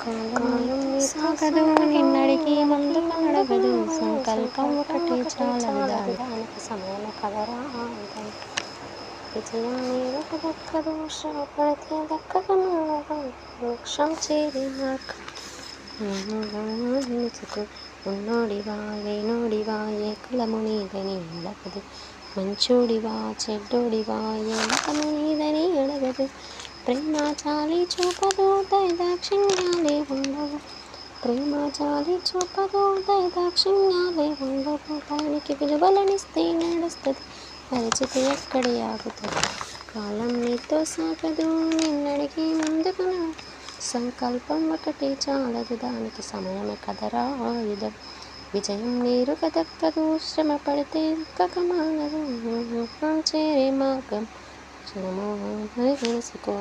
కాలం సాగదు నిన్నడికి ముందుకు నడవదు సంకల్పం ఒకటి చాలదు దానికి సమయం కదరా ఆయుధం విజయం నీకు దక్కదు శ్రమ పడితే దక్కదు వృక్షం చేరి నాకు నిలుచుకు ఉన్నోడివా లేనోడివా ఏ కులము నీదని అడగదు మంచోడివా చెడ్డోడివా ఏ మతము నీదని అడగదు ప్రేమ చాలి చూపదు దైదాక్షిణ్యాలే ఉండవు. ప్రేమ చాలి చూపదు దైదాక్షిణ్యాలే ఉండవు. దానికి విలువలనిస్తే నడుస్తుంది. పరిచితి ఎక్కడి ఆగుతుంది? కాలం నీతో సాగదు నిన్నడికి ముందుకును సంకల్పం ఒకటి చాలదు. దానికి సమయమే కదరా ఆయుధం విజయం నీరు కదక్కదు శ్రమ పడితే కకమానదు చేరే మార్గం క్షణము తెలుసుకో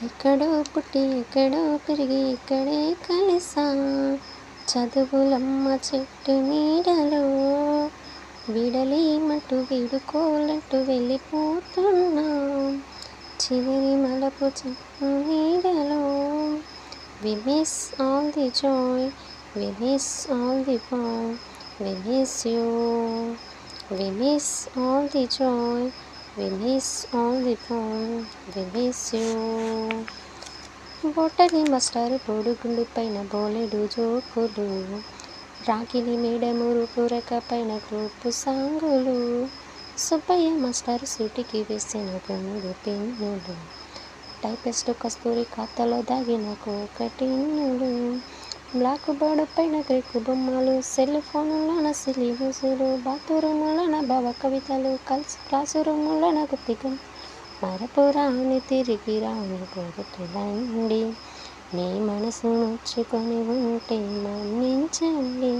ఎక్కడో పుట్టి ఎక్కడో పెరిగి ఇక్కడే కలిసా. చదువులమ్మ చెట్టు నీడలో విడలేమట్టు విడుకోలట్టు వెళ్ళిపోతున్నాం. చివరి మలపు చెట్టు నీడలో. We miss all the joy we miss all the fun we miss you we miss all the joy we miss all the fun we miss you బొట్టని master పొడుగుండు పైన బోలెడు జోకులు. రాగిని మేడమురు పూరక పైన గ్రూపు సాంగులు. సుబ్బయ్య మాస్టర్ సూటికి వేసిన గుండు పిన్నులు. టైపెస్ట్ కస్తూరి ఖాతాలో దాగిన కోకటిన్నులు బ్లాక్ బోర్డు పైన గ్రీకు బొమ్మలు సెల్ నా సిలి న్యూసులు బాత్రూములోన భవ కవితలు కలిసి క్లాసు రూములోన గుప్తికం మరపురాని తిరిగి రాని గుర్తులండి మీ మనసు నొచ్చుకొని ఉంటే మన్నించండి.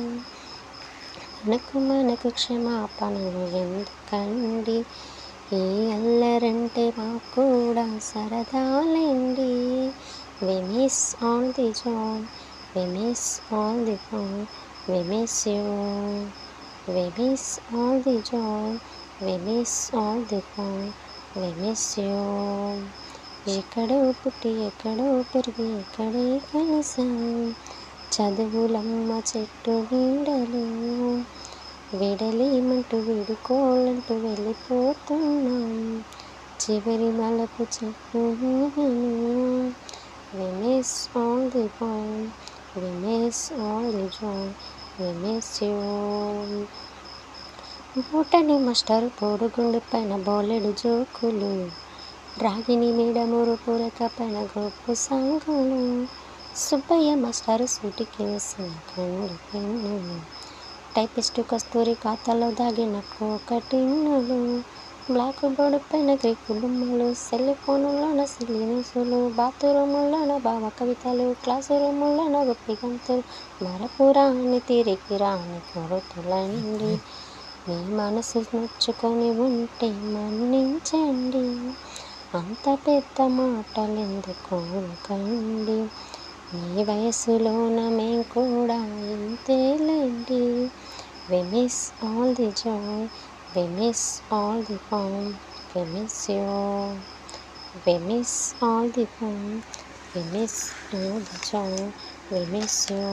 మనకు మనకు క్షమాపణలు ఎందుకండి? ఈ అల్లరంటే మాకు కూడా సరదాలేండి. We miss all the john. We miss all the fun, we miss you. We miss all the joy, we miss all the fun, we miss you. ఎక్కడో పుట్టి ఎక్కడో పెరిగి ఎక్కడే కలిసాం చదువులమ్మ చెట్టు నీడలు విడలేమంటూ విడుకోలంటూ వెళ్ళిపోతున్నాం చివరి మలపు చెట్టు we all the fun miss all the joy we miss you. Botany master పోడుగుండు పైన బోలెడు జోకులు. రాగిని మీడ పూరక పైన గొప్ప సాంగులు. సుబ్బయ్య మాస్టర్ సూటికి వేసిన కండు పెన్నులు. టైపిస్టు కస్తూరి ఖాతాలో దాగిన కోకటిన్నులు బ్లాక్ బోర్డు పైన గ్రీకు కుటుంబాలు సెల్ ఫోనులోన సిలి న్యూసులు బాత్రూముల్లోన భావ కవితలు క్లాసు రూముల్లోన గొప్పి గంతులు మరపురాన్ని తిరిగి రాని కొరతులండి మీ మనసు నొచ్చుకొని ఉంటే మన్నించండి. అంత పెద్ద మాటలెందుకు కండి మీ వయసులోన మేం కూడా ఇంతేలేండి. We miss all the joy. We miss all the fun, we miss you. We miss all the fun, we miss all the joy, we miss you.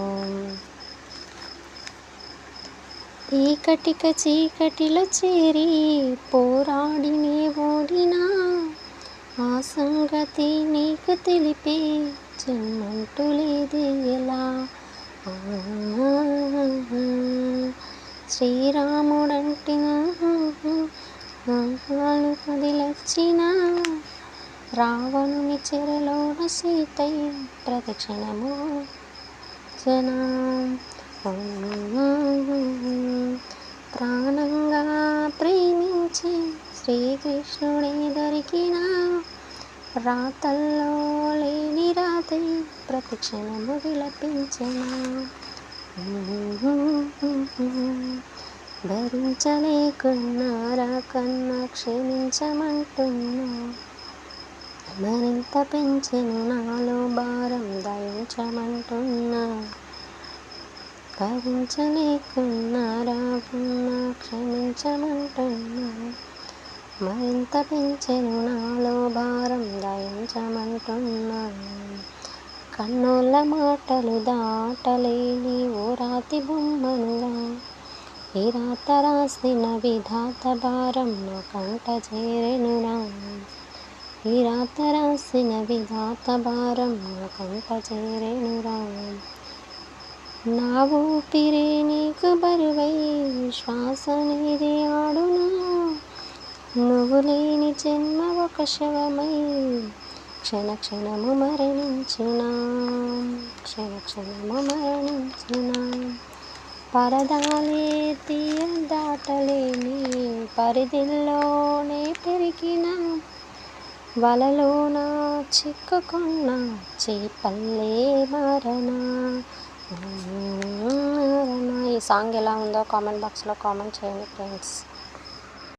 ఈ కటిక చీకటిలో చేరి పోరాడి నీ ఓడినా ఆ సంగతి నీకు తెలిపే జన్మంటూ లేదు ఎలా ఆ, శ్రీరాముడంటి కదిలొచ్చిన రావణుని చెరలోన సీతయ్య ప్రదక్షిణము జనం ప్రాణంగా ప్రేమించి శ్రీకృష్ణుడే దొరికిన రాతల్లో లేని రాత్రి ప్రతిక్షణము విలపించిన. భరించలేకున్నారా కన్నా క్షమించమంటున్నా. మరింత పెంచెను నాలో భారం దయించమంటున్నా భరించలేకున్నారా కన్నా క్షమించమంటున్నా. మరింత పెంచెను నాలో భారం దయించమంటున్నా కన్నుల మాటలు దాటలేని ఓ రాతి బొమ్మనుగా ఈ రాత రాసిన విధాత భారం నా కంట చేరెనురా. ఈ రాత రాసిన విధాత భారం నా కంట చేరెనురా. నా ఊపిరి నీకు బరువై శ్వాస నీది ఆడునా. నువ్వు లేని జన్మ ఒక శవమై క్షణ క్షణము మరణించునా క్షణ క్షణము మరణించునా. పరదాలే తీయ దాటలేని పరిధిలోనే పెరిగిన. వలలోన చిక్కుకున్న చేపల్లే మరణ మరణ ఈ సాంగ్ ఎలా ఉందో కామెంట్ బాక్స్లో కామెంట్ చేయండి ఫ్రెండ్స్.